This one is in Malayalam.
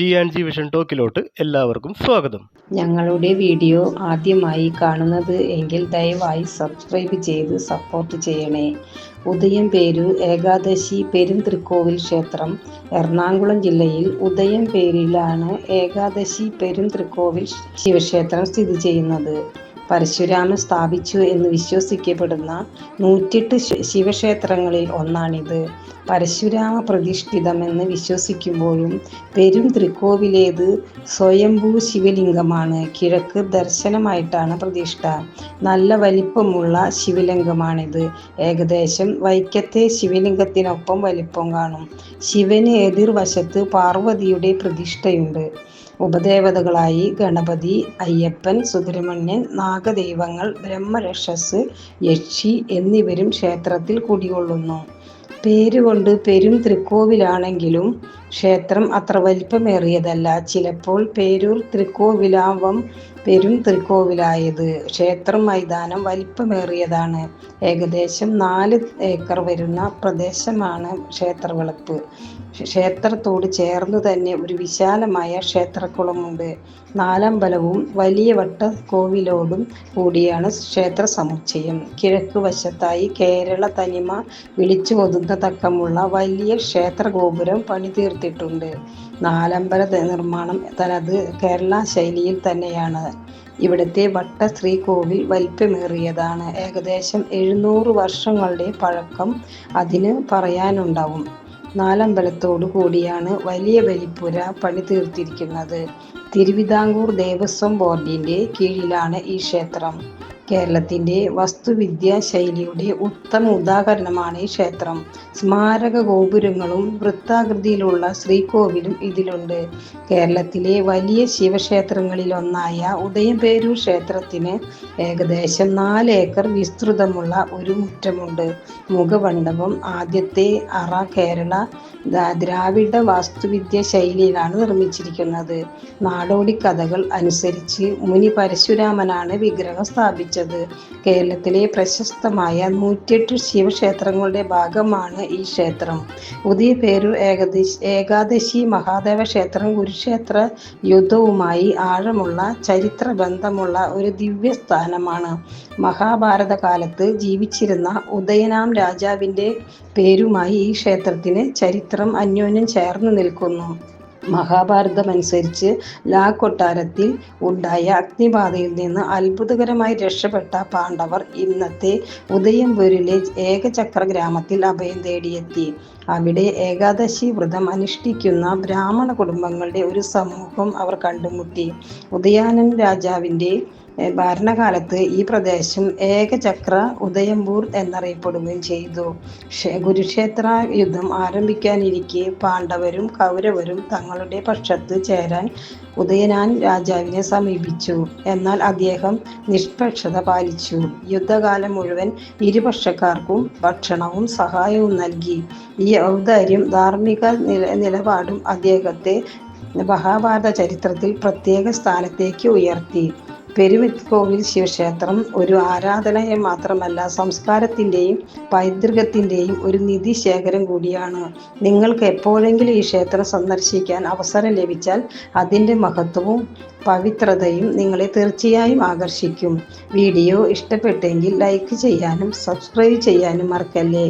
ജി ആൻഡ് ജി വിഷൻ ടോക്കിലോട്ട് എല്ലാവർക്കും സ്വാഗതം. ഞങ്ങളുടെ വീഡിയോ ആദ്യമായി കാണുന്നത് എങ്കിൽ ദയവായി സബ്സ്ക്രൈബ് ചെയ്ത് സപ്പോർട്ട് ചെയ്യണേ. ഉദയം പേരു ഏകാദശി പെരുന്തൃക്കോവിൽ ക്ഷേത്രം. എറണാകുളം ജില്ലയിൽ ഉദയം പേരിലാണ് ഏകാദശി പെരുന്തൃക്കോവിൽ ശിവക്ഷേത്രം സ്ഥിതി ചെയ്യുന്നത്. പരശുരാമൻ സ്ഥാപിച്ചു എന്ന് വിശ്വസിക്കപ്പെടുന്ന നൂറ്റെട്ട് ശിവക്ഷേത്രങ്ങളിൽ ഒന്നാണിത്. പരശുരാമ പ്രതിഷ്ഠിതമെന്ന് വിശ്വസിക്കുമ്പോഴും പെരും തൃക്കോവിലേത് സ്വയംഭൂ ശിവലിംഗമാണ്. കിഴക്ക് ദർശനമായിട്ടാണ് പ്രതിഷ്ഠ. നല്ല വലിപ്പമുള്ള ശിവലിംഗമാണിത്. ഏകദേശം വൈക്കത്തെ ശിവലിംഗത്തിനൊപ്പം വലിപ്പം കാണും. ശിവന് എതിർവശത്ത് പാർവതിയുടെ പ്രതിഷ്ഠയുണ്ട്. ഉപദേവതകളായി ഗണപതി അയ്യപ്പൻ സുബ്രഹ്മണ്യൻ നാഗദൈവങ്ങൾ ബ്രഹ്മരക്ഷസ് യക്ഷി എന്നിവരും ക്ഷേത്രത്തിൽ കുടികൊള്ളുന്നു. പേരുകൊണ്ട് പെരും തൃക്കോവിലാണെങ്കിലും ക്ഷേത്രം അത്ര വലിപ്പമേറിയതല്ല. ചിലപ്പോൾ പേരൂർ തൃക്കോവിലാവം പെരും തൃക്കോവിലായത്. ക്ഷേത്രം മൈതാനം വലിപ്പമേറിയതാണ്. ഏകദേശം നാല് ഏക്കർ വരുന്ന പ്രദേശമാണ് ക്ഷേത്രവിളപ്പ് ക്ഷേത്രത്തോട് ചേർന്ന് തന്നെ ഒരു വിശാലമായ ക്ഷേത്രക്കുളമുണ്ട്. നാലമ്പലവും വലിയ വട്ട കോവിലോടും കൂടിയാണ് ക്ഷേത്ര സമുച്ചയം. കിഴക്ക് വശത്തായി കേരള തനിമ വിളിച്ചു ഒതുങ്ങത്തക്കമുള്ള വലിയ ക്ഷേത്ര ഗോപുരം പണിതീർത്തിട്ടുണ്ട് നാലമ്പല നിർമ്മാണം തനത് കേരള ശൈലിയിൽ തന്നെയാണ്. ഇവിടുത്തെ വട്ട ശ്രീകോവിൽ വലിപ്പമേറിയതാണ്. ഏകദേശം എഴുന്നൂറ് വർഷങ്ങളുടെ പഴക്കം അതിന് പറയാനുണ്ടാവും. നാലമ്പലത്തോടു കൂടിയാണ് വലിയ ബലിപ്പുര പണി തീർത്തിരിക്കുന്നത്. തിരുവിതാംകൂർ ദേവസ്വം ബോർഡിന്റെ കീഴിലാണ് ഈ ക്ഷേത്രം. കേരളത്തിന്റെ വസ്തുവിദ്യാ ശൈലിയുടെ ഉത്തമ ഉദാഹരണമാണ് ഈ ക്ഷേത്രം. സ്മാരക ഗോപുരങ്ങളും വൃത്താകൃതിയിലുള്ള ശ്രീകോവിലും ഇതിലുണ്ട്. കേരളത്തിലെ വലിയ ശിവക്ഷേത്രങ്ങളിലൊന്നായ ഉദയംപേരൂർ ക്ഷേത്രത്തിന് ഏകദേശം നാല് ഏക്കർ വിസ്തൃതമുള്ള ഒരു മുറ്റമുണ്ട്. മുഖമണ്ഡപം ആദ്യത്തെ അറ കേരള ദ്രാവിഡ വാസ്തുവിദ്യ ശൈലിയിലാണ് നിർമ്മിച്ചിരിക്കുന്നത്. നാടോടി കഥകൾ അനുസരിച്ച് മുനി പരശുരാമനാണ് വിഗ്രഹം സ്ഥാപിച്ചത്. കേരളത്തിലെ പ്രശസ്തമായ നൂറ്റിയെട്ട് ശിവക്ഷേത്രങ്ങളുടെ ഭാഗമാണ് ഈ ക്ഷേത്രം. പുതിയ പേരു ഏകദേശി ഏകാദശി മഹാദേവ ക്ഷേത്രം കുരുക്ഷേത്ര യുദ്ധവുമായി ആഴമുള്ള ചരിത്ര ബന്ധമുള്ള ഒരു ദിവ്യസ്ഥാനമാണ്. മഹാഭാരത കാലത്ത് ജീവിച്ചിരുന്ന ഉദയനാം രാജാവിന്റെ പേരുമായി ഈ ക്ഷേത്രത്തിന് ചരിത്രം അന്യോന്യം ചേർന്ന് നിൽക്കുന്നു. മഹാഭാരതമനുസരിച്ച് ലാ കൊട്ടാരത്തിൽ ഉണ്ടായ അഗ്നിബാധയിൽ നിന്ന് അത്ഭുതകരമായി രക്ഷപ്പെട്ട പാണ്ഡവർ ഇന്നത്തെ ഉദയംപൂരിലെ ഏകചക്ര ഗ്രാമത്തിൽ അഭയം തേടിയെത്തി. അവിടെ ഏകാദശി വ്രതം അനുഷ്ഠിക്കുന്ന ബ്രാഹ്മണ കുടുംബങ്ങളുടെ ഒരു സമൂഹം അവർ കണ്ടുമുട്ടി. ഉദയാനൻ രാജാവിന്റെ ഭരണകാലത്ത് ഈ പ്രദേശം ഏകചക്ര ഉദയംപൂർ എന്നറിയപ്പെടുകയും ചെയ്തു. ക്ഷേ- കുരുക്ഷേത്ര യുദ്ധം ആരംഭിക്കാനിരിക്കെ പാണ്ഡവരും കൗരവരും തങ്ങളുടെ പക്ഷത്ത് ചേരാൻ ഉദയനാൻ രാജാവിനെ സമീപിച്ചു. എന്നാൽ അദ്ദേഹം നിഷ്പക്ഷത പാലിച്ചു. യുദ്ധകാലം മുഴുവൻ ഇരുപക്ഷക്കാർക്കും ഭക്ഷണവും സഹായവും നൽകി. ഈ ഔദാര്യം ധാർമ്മിക നില നിലപാടും അദ്ദേഹത്തെ മഹാഭാരത ചരിത്രത്തിൽ പ്രത്യേക സ്ഥാനത്തേക്ക് ഉയർത്തി. പെരുവെത്കോവിൽ ശിവക്ഷേത്രം ഒരു ആരാധനയെ മാത്രമല്ല സംസ്കാരത്തിന്റെയും പൈതൃകത്തിന്റെയും ഒരു നിധി ശേഖരം കൂടിയാണ്. നിങ്ങൾക്ക് എപ്പോഴെങ്കിലും ഈ ക്ഷേത്രം സന്ദർശിക്കാൻ അവസരം ലഭിച്ചാൽ അതിന്റെ മഹത്വവും പവിത്രതയും നിങ്ങളെ തീർച്ചയായും ആകർഷിക്കും. വീഡിയോ ഇഷ്ടപ്പെട്ടെങ്കിൽ ലൈക്ക് ചെയ്യാനും സബ്സ്ക്രൈബ് ചെയ്യാനും മറക്കല്ലേ?